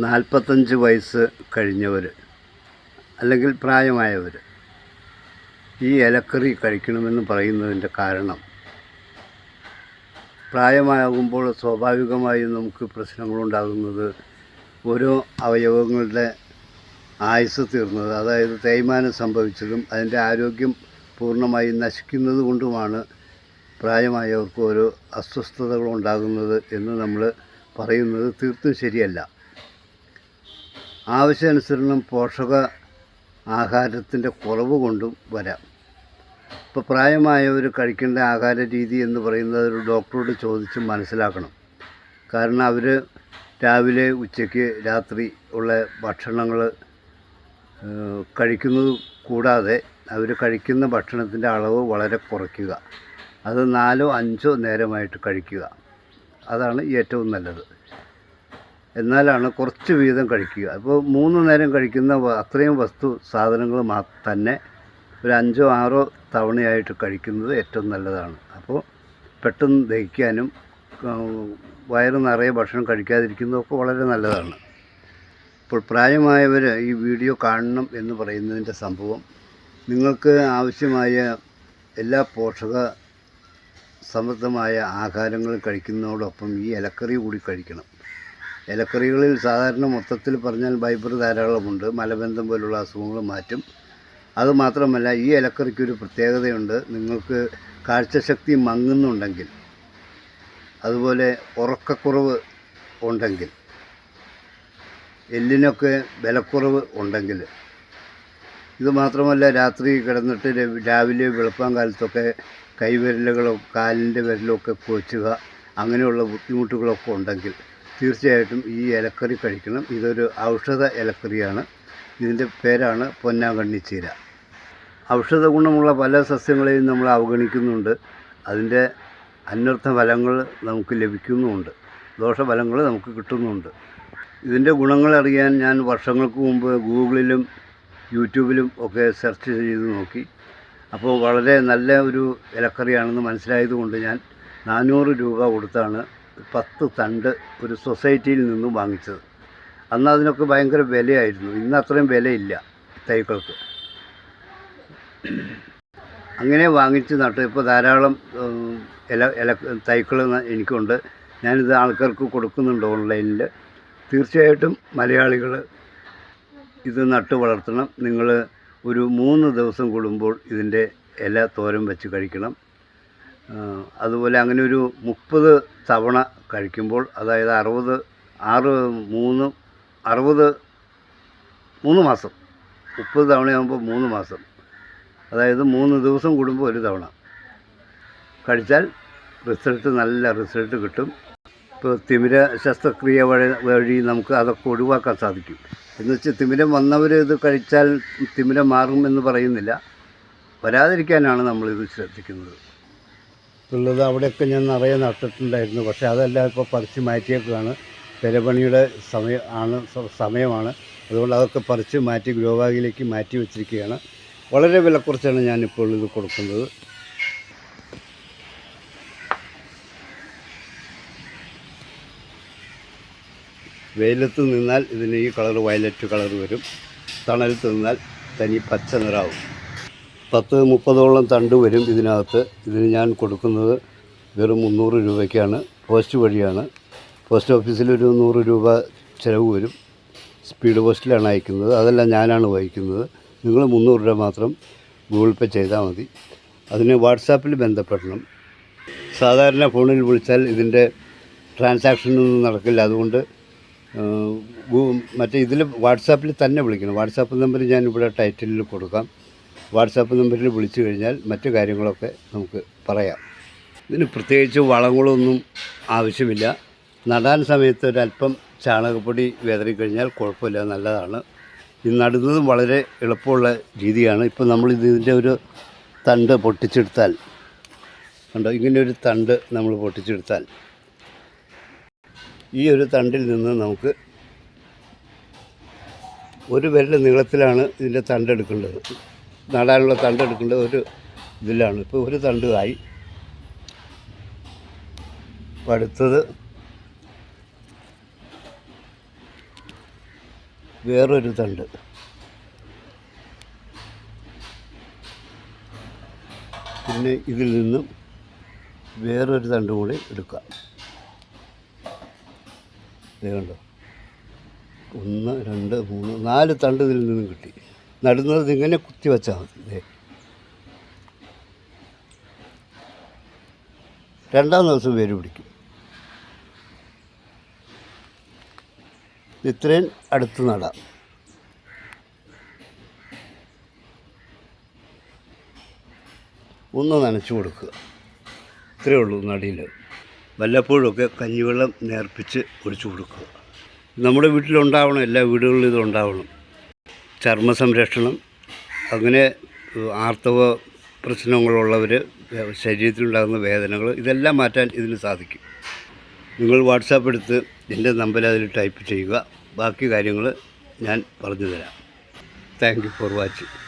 നാൽപ്പത്തഞ്ച് വയസ്സ് കഴിഞ്ഞവർ അല്ലെങ്കിൽ പ്രായമായവർ ഈ ഇലക്കറി കഴിക്കണമെന്ന് പറയുന്നതിന്റെ കാരണം. പ്രായമാകുമ്പോൾ സ്വാഭാവികമായും നമുക്ക് പ്രശ്നങ്ങളുണ്ടാകുന്നത് ഓരോ അവയവങ്ങളുടെ ആയുസ് തീർന്നത് അതായത് തേയ്മാനം സംഭവിച്ചതും അതിന്റെ ആരോഗ്യം പൂർണമായി നശിക്കുന്നത് കൊണ്ടുമാണ് പ്രായമായവർക്ക് ഓരോ അസ്വസ്ഥതകൾ ഉണ്ടാകുന്നത് എന്ന് നമ്മൾ പറയുന്നത് തീർത്തും ശരിയല്ല. ആവശ്യാനുസരണം പോഷക ആഹാരത്തിന്റെ കുറവ് കൊണ്ടും വരാം. ഇപ്പോൾ പ്രായമായവർ കഴിക്കേണ്ട ആഹാര രീതി എന്ന് പറയുന്നത് ഒരു ഡോക്ടറോട് ചോദിച്ച് മനസ്സിലാക്കണം. കാരണം അവർ രാവിലെ ഉച്ചയ്ക്ക് രാത്രി ഉള്ള ഭക്ഷണങ്ങൾ കഴിക്കുന്നത് കൂടാതെ അവർ കഴിക്കുന്ന ഭക്ഷണത്തിന്റെ അളവ് വളരെ കുറയ്ക്കുക. അത് നാലോ അഞ്ചോ നേരമായിട്ട് കഴിക്കുക. അതാണ് ഏറ്റവും നല്ലത്. എന്നാലാണ് കുറച്ച് വീതം കഴിക്കുക. അപ്പോൾ മൂന്ന് നേരം കഴിക്കുന്ന അത്രയും വസ്തു സാധനങ്ങൾ തന്നെ ഒരു അഞ്ചോ ആറോ തവണയായിട്ട് കഴിക്കുന്നത് ഏറ്റവും നല്ലതാണ്. അപ്പോൾ പെട്ടെന്ന് ദഹിക്കാനും വയറ് നിറയെ ഭക്ഷണം കഴിക്കാതിരിക്കുന്നതൊക്കെ വളരെ നല്ലതാണ്. ഇപ്പോൾ പ്രായമായവർ ഈ വീഡിയോ കാണണം എന്ന് പറയുന്നതിന്റെ സംഭവം നിങ്ങൾക്ക് ആവശ്യമായ എല്ലാ പോഷക സമൃദ്ധമായ ആഹാരങ്ങൾ കഴിക്കുന്നതോടൊപ്പം ഈ ഇലക്കറി കൂടി കഴിക്കണം. ഇലക്കറികളിൽ സാധാരണ മൊത്തത്തിൽ പറഞ്ഞാൽ ഫൈബർ ധാരാളമുണ്ട്. മലബന്ധം പോലുള്ള അസുഖങ്ങൾ മാറ്റും. അതുമാത്രമല്ല ഈ ഇലക്കറിക്കൊരു പ്രത്യേകതയുണ്ട്. നിങ്ങൾക്ക് കാഴ്ചശക്തി മങ്ങുന്നുണ്ടെങ്കിൽ അതുപോലെ ഉറക്കക്കുറവ് ഉണ്ടെങ്കിൽ എല്ലിനൊക്കെ വിലക്കുറവ് ഉണ്ടെങ്കിൽ ഇത് മാത്രമല്ല രാത്രി കിടന്നിട്ട് രാവിലെ വെളുപ്പാൻ കാലത്തൊക്കെ കൈവിരലുകളോ കാലിന്റെ വിരലൊക്കെ കൊച്ചുക അങ്ങനെയുള്ള ബുദ്ധിമുട്ടുകളൊക്കെ ഉണ്ടെങ്കിൽ തീർച്ചയായിട്ടും ഈ ഇലക്കറി കഴിക്കണം. ഇതൊരു ഔഷധ ഇലക്കറിയാണ് ഇതിന്റെ പേരാണ് പൊന്നാങ്കണ്ണിച്ചീര ഔഷധ ഗുണമുള്ള പല സസ്യങ്ങളെയും നമ്മൾ അവഗണിക്കുന്നുണ്ട്. അതിന്റെ അന്വർത്ഥ ഫലങ്ങൾ നമുക്ക് ലഭിക്കുന്നുമുണ്ട്. ദോഷഫലങ്ങൾ നമുക്ക് കിട്ടുന്നുണ്ട് ഇതിന്റെ ഗുണങ്ങൾ അറിയാൻ ഞാൻ വർഷങ്ങൾക്ക് മുമ്പ് ഗൂഗിളിലും യൂട്യൂബിലും ഒക്കെ സെർച്ച് ചെയ്ത് നോക്കി. അപ്പോൾ വളരെ നല്ല ഒരു ഇലക്കറിയാണെന്ന് മനസ്സിലായതുകൊണ്ട് ഞാൻ നാനൂറ് രൂപ കൊടുത്താണ് പത്ത് തണ്ട് ഒരു സൊസൈറ്റിയിൽ നിന്നും വാങ്ങിച്ചത്. അന്ന് അതിനൊക്കെ ഭയങ്കര വിലയായിരുന്നു. ഇന്ന് അത്രയും വിലയില്ല തൈകൾക്ക്. അങ്ങനെ വാങ്ങിച്ച് നട്ട്. ഇപ്പോൾ ധാരാളം ഇല ഇല തൈകൾ എനിക്കുണ്ട്. ഞാനിത് ആൾക്കാർക്ക് കൊടുക്കുന്നുണ്ട് ഓൺലൈനിൽ തീർച്ചയായിട്ടും മലയാളികൾ ഇത് നട്ട് വളർത്തണം. നിങ്ങൾ ഒരു മൂന്ന് ദിവസം കൂടുമ്പോൾ ഇതിന്റെ ഇല തോരം വെച്ച് കഴിക്കണം. അതുപോലെ അങ്ങനെ ഒരു മുപ്പത് തവണ കഴിക്കുമ്പോൾ അതായത് അറുപത് ആറ് മൂന്ന് അറുപത് മൂന്ന് മാസം. മുപ്പത് തവണയാകുമ്പോൾ മൂന്ന് മാസം. അതായത് മൂന്ന് ദിവസം കൂടുമ്പോൾ ഒരു തവണ. കഴിച്ചാൽ റിസൾട്ട് നല്ല റിസൾട്ട് കിട്ടും. ഇപ്പോൾ തിമിര ശസ്ത്രക്രിയ വഴി വഴി നമുക്ക് അതൊക്കെ ഒഴിവാക്കാൻ സാധിക്കും. എന്ന് വെച്ചാൽ തിമിരം വന്നവർ ഇത് കഴിച്ചാൽ തിമിരം മാറും എന്ന് പറയുന്നില്ല. വരാതിരിക്കാനാണ് നമ്മളിത് ശ്രദ്ധിക്കുന്നത്. ഉള്ളത് അവിടെയൊക്കെ ഞാൻ നിറയെ നട്ടിട്ടുണ്ടായിരുന്നു. പക്ഷേ അതെല്ലാം ഇപ്പോൾ പറിച്ച് മാറ്റിയേക്കാണ് പെരപണിയുടെ സമയം ആണ് സമയമാണ്. അതുകൊണ്ട് അതൊക്കെ പറിച്ച് മാറ്റി ഗ്രോ ബാഗിലേക്ക് മാറ്റി വെച്ചിരിക്കുകയാണ്. വളരെ വില കുറച്ചാണ് ഞാനിപ്പോൾ ഇത് കൊടുക്കുന്നത്. വെയിലത്ത് നിന്നാൽ ഇതിന് ഈ കളർ വയലറ്റ് കളർ വരും. തണലത്ത് നിന്നാൽ തനി പച്ച നിറാവും. പത്ത് മുപ്പതോളം തണ്ട് വരും ഇതിനകത്ത്. ഇതിന് ഞാൻ കൊടുക്കുന്നത് വെറും മുന്നൂറ് രൂപയ്ക്കാണ്. പോസ്റ്റ് വഴിയാണ്. പോസ്റ്റ് ഓഫീസിൽ ഒരു നൂറ് രൂപ ചിലവ് വരും. സ്പീഡ് പോസ്റ്റിലാണ് അയക്കുന്നത്. അതെല്ലാം ഞാനാണ് വഹിക്കുന്നത് നിങ്ങൾ മുന്നൂറ് രൂപ മാത്രം ഗൂഗിൾ പേ ചെയ്താൽ മതി. അതിന് വാട്സാപ്പിൽ ബന്ധപ്പെടണം. സാധാരണ ഫോണിൽ വിളിച്ചാൽ ഇതിന്റെ ട്രാൻസാക്ഷനൊന്നും നടക്കില്ല. അതുകൊണ്ട് മറ്റേ ഇതിൽ വാട്സാപ്പിൽ തന്നെ വിളിക്കണം. വാട്സാപ്പ് നമ്പർ ഞാൻ ഇവിടെ ടൈറ്റിലിൽ കൊടുക്കാം. വാട്സാപ്പ് നമ്പറിൽ വിളിച്ചു കഴിഞ്ഞാൽ മറ്റു കാര്യങ്ങളൊക്കെ നമുക്ക് പറയാം. ഇതിന് പ്രത്യേകിച്ച് വളങ്ങളൊന്നും ആവശ്യമില്ല. നടാൻ സമയത്ത് ഒരല്പം ചാണകപ്പൊടി വിതറിക്കഴിഞ്ഞാൽ കുഴപ്പമില്ല നല്ലതാണ്. ഈ നടുന്നതും വളരെ എളുപ്പമുള്ള രീതിയാണ്. ഇപ്പോൾ നമ്മൾ ഇതിന്റെ ഒരു തണ്ട് പൊട്ടിച്ചെടുത്താൽ കണ്ടോ? ഇങ്ങനെ ഒരു തണ്ട് നമ്മൾ പൊട്ടിച്ചെടുത്താൽ ഈ ഒരു തണ്ടിൽ നിന്ന് നമുക്ക് ഒരു വിരൽ നീളത്തിലാണ് ഇതിന്റെ തണ്ട് എടുക്കേണ്ടത്. നടാനുള്ള തണ്ട് എടുക്കേണ്ട ഒരു ഇതിലാണ്. ഇപ്പോൾ ഒരു തണ്ട് ആയി. അടുത്തത് വേറൊരു തണ്ട്. പിന്നെ ഇതിൽ നിന്നും വേറൊരു തണ്ട് കൂടി എടുക്കാം. ദേ കണ്ടോ? ഒന്ന് രണ്ട് മൂന്ന് നാല് തണ്ട് ഇതിൽ നിന്നും കിട്ടി. നടുന്നത് ഇങ്ങനെ കുത്തി വെച്ചാൽ മതി. രണ്ടാം ദിവസം വേര് പിടിക്കും. ഇത്രയും അടുത്ത് നടാം. ഒന്ന് നനച്ചു കൊടുക്കുക. ഇത്രയേ ഉള്ളൂ നടിയിൽ. വല്ലപ്പോഴുമൊക്കെ കഞ്ഞിവെള്ളം നേർപ്പിച്ച് ഒഴിച്ചു കൊടുക്കുക. നമ്മുടെ വീട്ടിലുണ്ടാവണം എല്ലാ വീടുകളിലും ഇതുണ്ടാവണം. ചർമ്മ സംരക്ഷണം അങ്ങനെ ആർത്തവ പ്രശ്നങ്ങളുള്ളവർ ശരീരത്തിലുണ്ടാകുന്ന വേദനകൾ ഇതെല്ലാം മാറ്റാൻ ഇതിന് സാധിക്കും. നിങ്ങൾ വാട്സാപ്പ് എടുത്ത് എന്റെ നമ്പർ അതിൽ ടൈപ്പ് ചെയ്യുക. ബാക്കി കാര്യങ്ങൾ ഞാൻ പറഞ്ഞു തരാം. Thank you for watching.